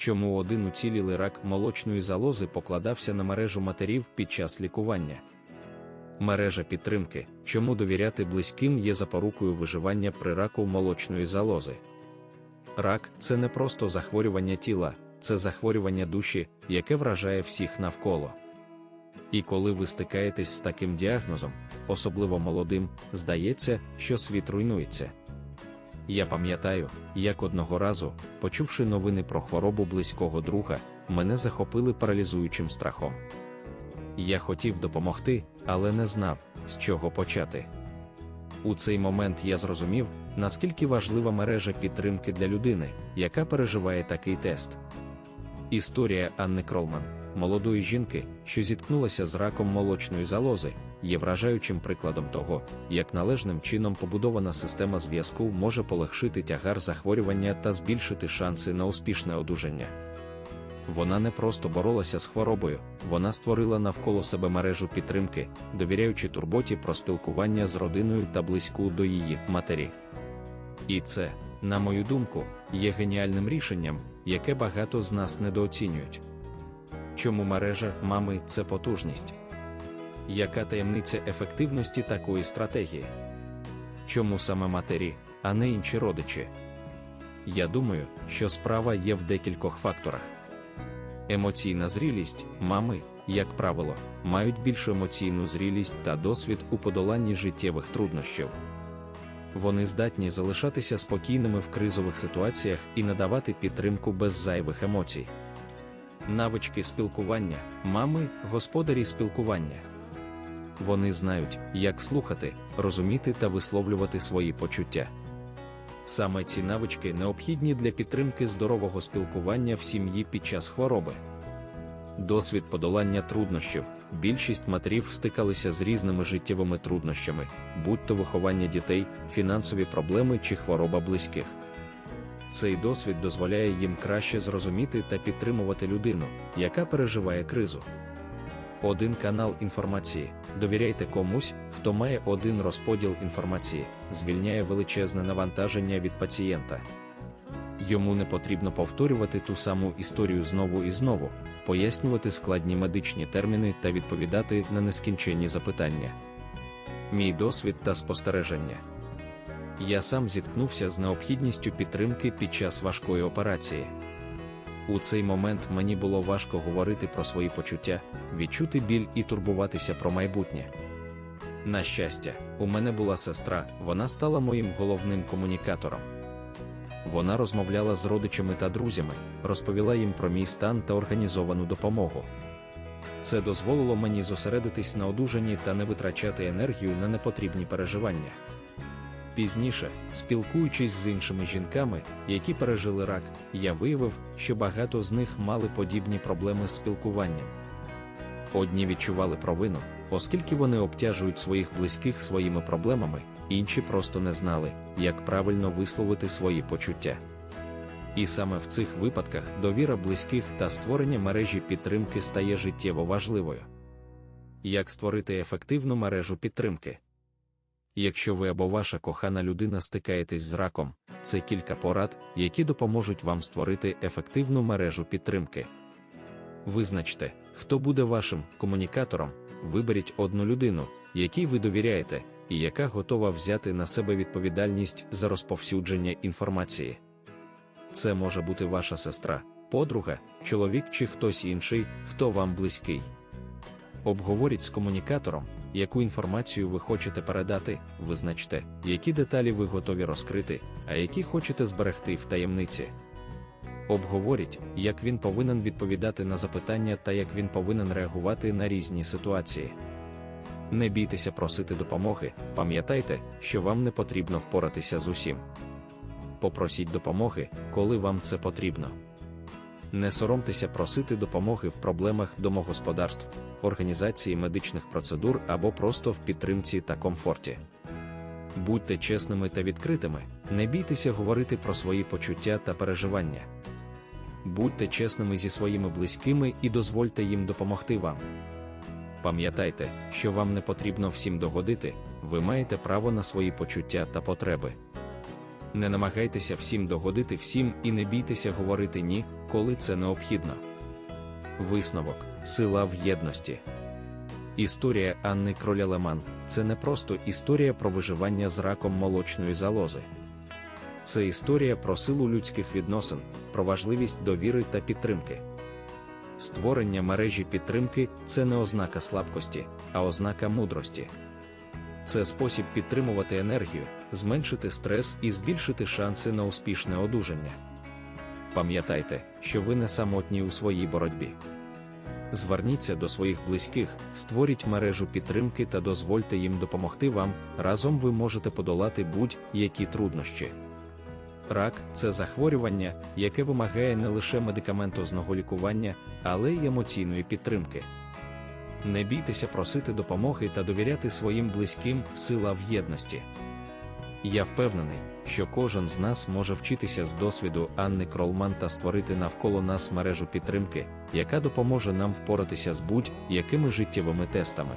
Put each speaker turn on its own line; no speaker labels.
Чому один уцілілий рак молочної залози покладався на мережу матерів під час лікування? Мережа підтримки, чому довіряти близьким є запорукою виживання при раку молочної залози. Рак це не просто захворювання тіла, це захворювання душі, яке вражає всіх навколо. І коли ви стикаєтесь з таким діагнозом, особливо молодим, здається, що світ руйнується. Я пам'ятаю, як одного разу, почувши новини про хворобу близького друга, мене захопили паралізуючим страхом. Я хотів допомогти, але не знав, з чого почати. У цей момент я зрозумів, наскільки важлива мережа підтримки для людини, яка переживає такий тест. Історія Анни Кролман, молодої жінки, що зіткнулася з раком молочної залози, є вражаючим прикладом того, як належним чином побудована система зв'язку може полегшити тягар захворювання та збільшити шанси на успішне одужання. Вона не просто боролася з хворобою, вона створила навколо себе мережу підтримки, довіряючи турботі про спілкування з родиною та близьку до її матері. І це, на мою думку, є геніальним рішенням, яке багато з нас недооцінюють. Чому мережа мами це потужність? Яка таємниця ефективності такої стратегії? Чому саме матері, а не інші родичі? Я думаю, що справа є в декількох факторах. Емоційна зрілість, мами, як правило, мають більшу емоційну зрілість та досвід у подоланні життєвих труднощів. Вони здатні залишатися спокійними в кризових ситуаціях і надавати підтримку без зайвих емоцій. Навички спілкування, мами, господарі спілкування. Вони знають, як слухати, розуміти та висловлювати свої почуття. Саме ці навички необхідні для підтримки здорового спілкування в сім'ї під час хвороби. Досвід подолання труднощів. Більшість матерів стикалися з різними життєвими труднощами, будь то виховання дітей, фінансові проблеми чи хвороба близьких. Цей досвід дозволяє їм краще зрозуміти та підтримувати людину, яка переживає кризу. Один канал інформації. Довіряйте комусь, хто має один розподіл інформації, звільняє величезне навантаження від пацієнта. Йому не потрібно повторювати ту саму історію знову і знову, пояснювати складні медичні терміни та відповідати на нескінченні запитання. Мій досвід та спостереження. Я сам зіткнувся з необхідністю підтримки під час важкої операції. У цей момент мені було важко говорити про свої почуття, відчути біль і турбуватися про майбутнє. На щастя, у мене була сестра, вона стала моїм головним комунікатором. Вона розмовляла з родичами та друзями, розповіла їм про мій стан та організовану допомогу. Це дозволило мені зосередитись на одужанні та не витрачати енергію на непотрібні переживання. Пізніше, спілкуючись з іншими жінками, які пережили рак, я виявив, що багато з них мали подібні проблеми з спілкуванням. Одні відчували провину, оскільки вони обтяжують своїх близьких своїми проблемами, інші просто не знали, як правильно висловити свої почуття. І саме в цих випадках довіра близьких та створення мережі підтримки стає життєво важливою. Як створити ефективну мережу підтримки? Якщо ви або ваша кохана людина стикаєтесь з раком, це кілька порад, які допоможуть вам створити ефективну мережу підтримки. Визначте, хто буде вашим комунікатором, виберіть одну людину, якій ви довіряєте, і яка готова взяти на себе відповідальність за розповсюдження інформації. Це може бути ваша сестра, подруга, чоловік чи хтось інший, хто вам близький. Обговоріть з комунікатором, яку інформацію ви хочете передати, визначте, які деталі ви готові розкрити, а які хочете зберегти в таємниці. Обговоріть, як він повинен відповідати на запитання та як він повинен реагувати на різні ситуації. Не бійтеся просити допомоги, пам'ятайте, що вам не потрібно впоратися з усім. Попросіть допомоги, коли вам це потрібно. Не соромтеся просити допомоги в проблемах домогосподарств, організації медичних процедур або просто в підтримці та комфорті. Будьте чесними та відкритими, не бійтеся говорити про свої почуття та переживання. Будьте чесними зі своїми близькими і дозвольте їм допомогти вам. Пам'ятайте, що вам не потрібно всім догодити, ви маєте право на свої почуття та потреби. Не намагайтеся всім догодити всім і не бійтеся говорити ні, коли це необхідно. Висновок сила в єдності. Історія Анни Кроля Леман це не просто історія про виживання з раком молочної залози. Це історія про силу людських відносин, про важливість довіри та підтримки. Створення мережі підтримки це не ознака слабкості, а ознака мудрості. Це спосіб підтримувати енергію, зменшити стрес і збільшити шанси на успішне одужання. Пам'ятайте, що ви не самотні у своїй боротьбі. Зверніться до своїх близьких, створіть мережу підтримки та дозвольте їм допомогти вам. Разом ви можете подолати будь-які труднощі. Рак це захворювання, яке вимагає не лише медикаментозного лікування, але й емоційної підтримки. Не бійтеся просити допомоги та довіряти своїм близьким сила в єдності. Я впевнений, що кожен з нас може вчитися з досвіду Анни Кролман та створити навколо нас мережу підтримки, яка допоможе нам впоратися з будь-якими життєвими тестами.